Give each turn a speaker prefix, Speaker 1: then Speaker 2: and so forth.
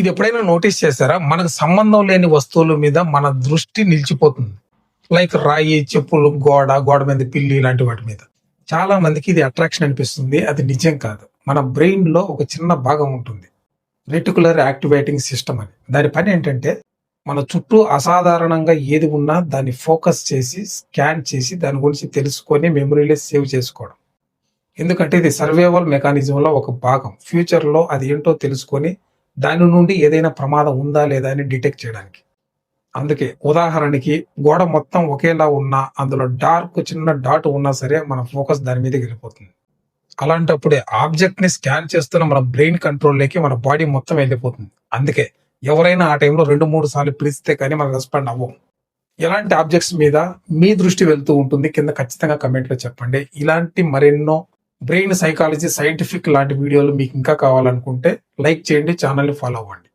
Speaker 1: ఇది ఎప్పుడైనా నోటీస్ చేశారా? మనకు సంబంధం లేని వస్తువుల మీద మన దృష్టి నిలిచిపోతుంది. లైక్ రాయి చెప్పులు గోడ గోడ మీద పిల్లి ఇలాంటి వాటి మీద. చాలా మందికి ఇది అట్రాక్షన్ అనిపిస్తుంది. అది నిజం కాదు. మన బ్రెయిన్లో ఒక చిన్న భాగం ఉంటుంది. రెటికులర్ యాక్టివేటింగ్ సిస్టమ్ అని. దాని పని ఏంటంటే మన చుట్టూ అసాధారణంగా ఏది ఉన్నా దాన్ని ఫోకస్ చేసి స్కాన్ చేసి దాని గురించి తెలుసుకొని మెమరీలో సేవ్ చేసుకోవడం. ఎందుకంటే ఇది సర్వేవల్ మెకానిజంలో ఒక భాగం. ఫ్యూచర్లో అది ఏంటో తెలుసుకొని దాని నుండి ఏదైనా ప్రమాదం ఉందా లేదా అని డిటెక్ట్ చేయడానికి. అందుకే ఉదాహరణకి గోడ మొత్తం ఒకేలా ఉన్నా అందులో డార్క్ చిన్న డాట్ ఉన్నా సరే మన ఫోకస్ దాని మీదకి వెళ్ళిపోతుంది. అలాంటప్పుడే ఆబ్జెక్ట్ని స్కాన్ చేస్తున్న మన బ్రెయిన్ కంట్రోల్లోకి మన బాడీ మొత్తం వెళ్ళిపోతుంది. అందుకే ఎవరైనా ఆ టైంలో రెండు మూడు సార్లు పిలిస్తే కానీ మనం రెస్పాండ్ అవ్వం ఎలాంటి ఆబ్జెక్ట్స్ మీద మీ దృష్టి వెళ్తూ ఉంటుంది కింద ఖచ్చితంగా కమెంట్లో చెప్పండి. ఇలాంటి మరెన్నో బ్రెయిన్ సైకాలజీ సైంటిఫిక్ లాంటి వీడియోలు మీకు ఇంకా కావాలనుకుంటే లైక్ చేయండి ఛానల్ని ఫాలో అవ్వండి.